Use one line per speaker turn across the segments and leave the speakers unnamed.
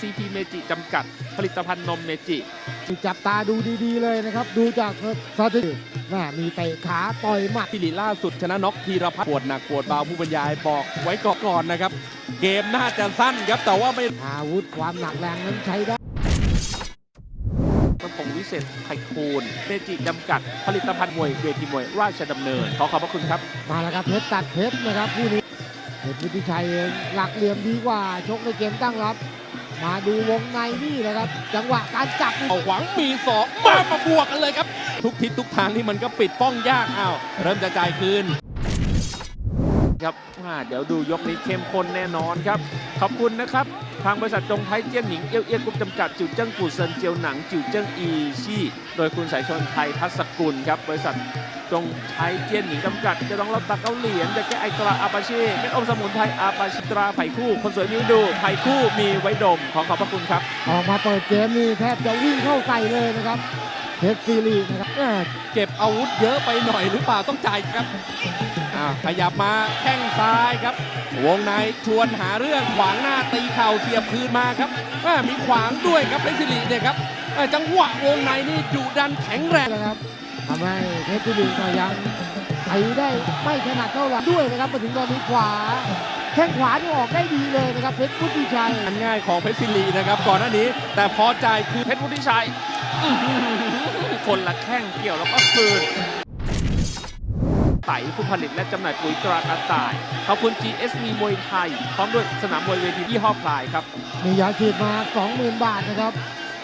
ซีพีเมจิจำกัดผลิตภัณฑ์นมเมจิ
จับตาดูดีๆเลยนะครับ ดูจากสถิติแม่มีเตะขาต่อยหมัด
พิริล่าสุดชนะน็อกธีรพัฒน์ปวดหนักปวดเบาผู้บรรยายบอกไว้ก่อนนะครับ เกมน่าจะสั้นครับแต่ว่าไม่
อาวุธความหนักแรงนั้นใช้ได้
มันผงวิเศษไทคูนเมจิจำกัด ผลิตภัณฑ์มวยเวทีมวยราชดำเนิน ขอขอบพระคุณครับ
มาแล้วครับเพชรตัดเพชรนะครับคู่นี้เพชรวุฒิชัยเองหลักเหลี่ยมดีกว่าชกในเกมตั้งรับ มาดูวงในนี่นะครับ จังหวะการจับ
เอาหวังมีสองมามาบวกกันเลยครับ ทุกทิศทุกทางที่มันก็ปิดป้องยากอ้าวเริ่มจะจ่ายคืน
ครับอ่าเดี๋ยวดูยกนี้เข้มข้นแน่นอนครับ ขอบคุณนะครับ ทางบริษัทจงไทยเจี้ยนหนิงเอียวเอียกรุ๊ปจำกัดจิวเจิ้งกูเซินเจียวหนังจิวเจิ้งอีชี่โดยคุณสายชนไทยพัสกุลครับ บริษัทจงไทยเจี้ยนหนิงจำกัด จะต้องรับตักเกาเหลียนจะแก้ไอตราอาปาเช่เม็ดอมสมุนไพรอาปาชิตราไผ่คู่ คนสวยมีดูไผ่คู่มีไว้ดมขอขอบพระคุณครับ
ออกมาเปิดเกมนี่แทบจะวิ่งเข้าใส่เลยนะครับเพชรซีรีนะครับแม่
เก็บอาวุธเยอะไปหน่อยหรือเปล่าต้องจ่ายครับ อ่าขยับมาแข้งซ้ายครับ วงในชวนหาเรื่องขวางหน้าตีเข่าเสียบคืนมาครับแม่มีขวางด้วยครับเพชรศิริเนี่ยครับแม่จังหวะวงในนี่ดุดันแข็งแรง
นะครับทำให้เพชรซีรีก็ยังตีได้ไม่ถนัดเท่าไหร่ด้วยนะครับมาถึงตอนนี้ขวาแข้งขวานี่ออกได้ดีเลยนะครับเพชรพุทธิชัย
อันง่ายของเพชรศิรินะครับก่อนหน้านี้ แต่พอจ่ายคืน
เพชรวุฒิชัยอื้อหือคนละแข้งเกี่ยวแล้วก็คืน ไต่ผู้ผลิตและจำหน่ายปุ๋ยตรากระต่าย ขอบคุณ GSV มวยไทย พร้อมด้วยสนามมวยเวทียี่ห้อพลายครับ
มียาฉีดมา 20,000 บาทนะครับ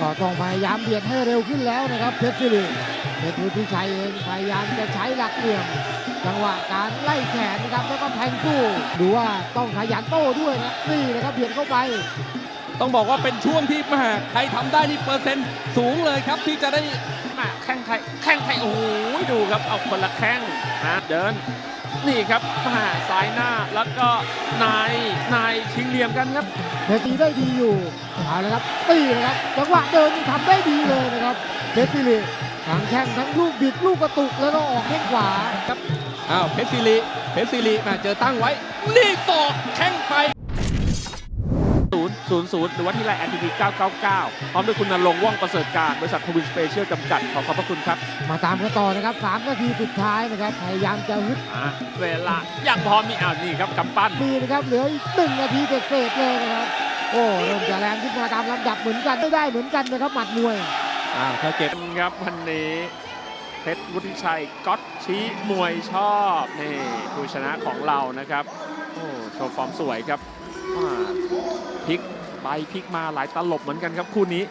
ก็ต้องพยายามเบียดให้เร็วขึ้นแล้วนะครับเพชรซีรีเพชรพุทธิชัยเองพยายามจะใช้หลักเหลี่ยม จังหวะการไล่แขนนะครับแล้วก็แทงสู้ดูว่าต้องขยันโต้ด้วยนะนี่นะครับเบียดเข้าไป
ต้องบอกว่าเป็นช่วงที่แมาใครทำได้นี่เปอร์เซ็นต์สูงเลยครับที่จะได้
มาแข้งไทยแข้งไทยโอ้โห ดูครับเอาคนละแข้งนะเดิน นี่ครับมาซ้ายหน้าแล้วก็นายนายชิงเหลี่ยมกันครับ
เพชรตีได้ดีอยู่เอาละครับตีนะครับจังหวะเดินนี่ทำได้ดีเลยนะครับเพชรซีรีทั้งแข้งทั้งลูกบิดลูกกระตุกแล้วก็ออกแข้งขวา
อ้าวเพชรศิริเพชรศิริมาเจอตั้งไว้ นี่ศอกแข้งไป
0 0 0 หรือว่าที่ไลน์ NTV 999 พร้อมด้วยคุณนรงค์ว่องประเสริฐการ บริษัททวินสเปเชียลจำกัด ขอขอบพระคุณครับ
มาตามกันต่อนะครับ3นาทีสุดท้ายนะครับ พยายามจะฮึด
อะเวลายังพอมีอ่าวนี่ครับกำปั้น
มีนะครับ เหลืออีกหนึ่งนาทีเศษๆเลยนะครับ โอ้เริ่มจะแรงขึ้นมาตามลำดับเหมือนกันไม่ได้เหมือนกันนะครับหมัดมวย
อ้าวถ้าเก็บ
ครับวันนี้เพชรวุฒิชัยก๊อตชี้มวยชอบนี่ผู้ชนะของเรานะครับ โอ้โชว์ฟอร์มสวยครับอ่า พลิกไปพลิกมาหลายตลบเหมือนกันครับคู่นี้